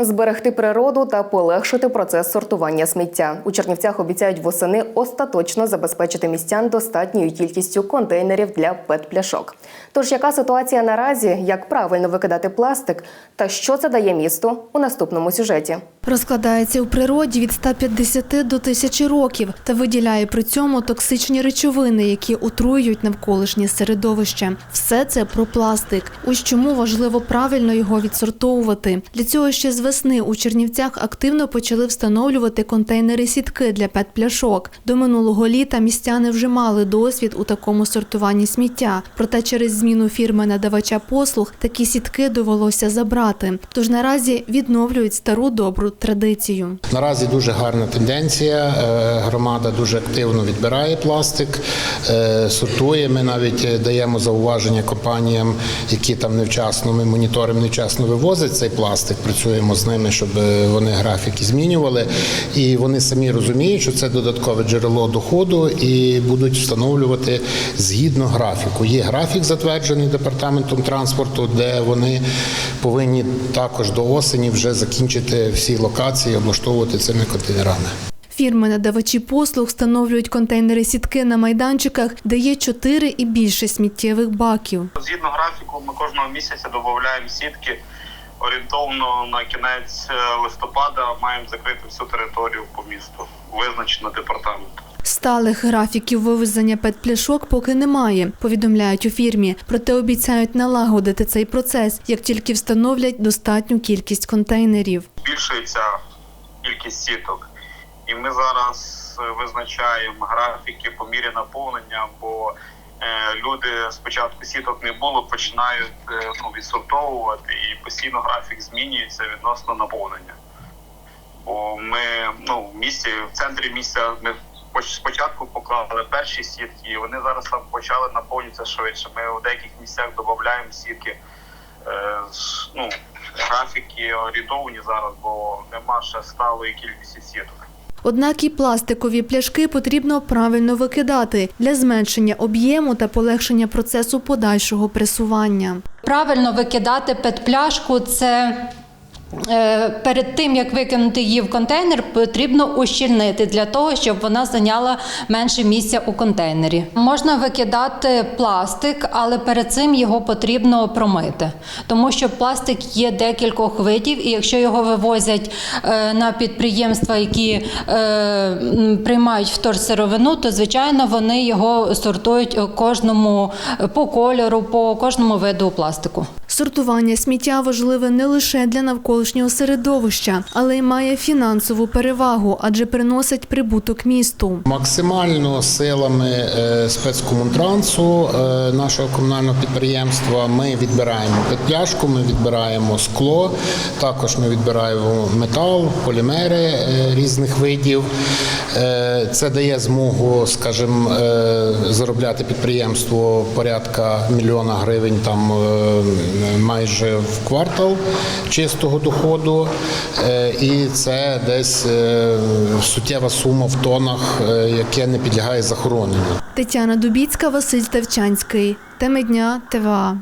Зберегти природу та полегшити процес сортування сміття. У Чернівцях обіцяють восени остаточно забезпечити містян достатньою кількістю контейнерів для пет-пляшок. Тож яка ситуація наразі, як правильно викидати пластик та що це дає місту у наступному сюжеті? Розкладається у природі від 150 до 1000 років та виділяє при цьому токсичні речовини, які отруюють навколишнє середовище. Все це про пластик. Ось чому важливо правильно його відсортовувати. Для цього ще з весни у Чернівцях активно почали встановлювати контейнери сітки для пет-пляшок. До минулого літа містяни вже мали досвід у такому сортуванні сміття. Проте через зміну фірми надавача послуг такі сітки довелося забрати. Тож наразі відновлюють стару добру традицію. Наразі дуже гарна тенденція. Е, Громада дуже активно відбирає пластик, е, сортує. Ми навіть е, даємо зауваження компаніям, які там невчасно ми моніторимо, невчасно вивозять цей пластик. Працюємо з ними, щоб вони графіки змінювали. І вони самі розуміють, що це додаткове джерело доходу і будуть встановлювати згідно графіку. Є графік затверджений департаментом транспорту, де вони повинні також до осені вже закінчити всі локації, облаштовувати цими контейнерами. Фірми-надавачі послуг встановлюють контейнери сітки на майданчиках, де є чотири і більше сміттєвих баків. Згідно графіку, ми кожного місяця додаємо сітки. Орієнтовно на кінець е, листопада маємо закрити всю територію по місту, визначено департаментом. Сталих графіків вивезення пет-пляшок поки немає, повідомляють у фірмі. Проте обіцяють налагодити цей процес, як тільки встановлять достатню кількість контейнерів. Збільшується кількість сіток, і ми зараз е, визначаємо графіки по мірі наповнення, бо е, люди спочатку сіток не було, починають е, ну, відсортовувати, і постійно графік змінюється відносно наповнення. Бо ми ну, в місті, в центрі місця ми спочатку поклали перші сітки, і вони зараз почали наповнюватися швидше. Ми у деяких місцях додаємо сітки. Е, ну, графіки орієнтовані зараз, бо нема ще сталої кількості сіток. Однак і пластикові пляшки потрібно правильно викидати для зменшення об'єму та полегшення процесу подальшого пресування. Правильно викидати пет-пляшку це. Е, Перед тим як викинути її в контейнер, потрібно ущільнити для того, щоб вона зайняла менше місця у контейнері. Можна викидати пластик, але перед цим його потрібно промити, тому що пластик є декількох видів, і якщо його вивозять е, на підприємства, які е, приймають вторсировину, то звичайно вони його сортують кожному по кольору, по кожному виду пластику. Сортування сміття важливе не лише для навколишнього середовища, але й має фінансову перевагу, адже приносить прибуток місту. Максимально силами е, спецкомунтрансу е, нашого комунального підприємства ми відбираємо петляшку, ми відбираємо скло, також ми відбираємо метал, полімери е, різних видів. Це дає змогу, скажімо, заробляти підприємство порядка мільйона гривень там майже в квартал чистого доходу. Е, І це десь е, суттєва сума в тонах, е, яке не підлягає захороненню. Тетяна Дубіцька, Василь Ставчанський. Теми дня ТВА.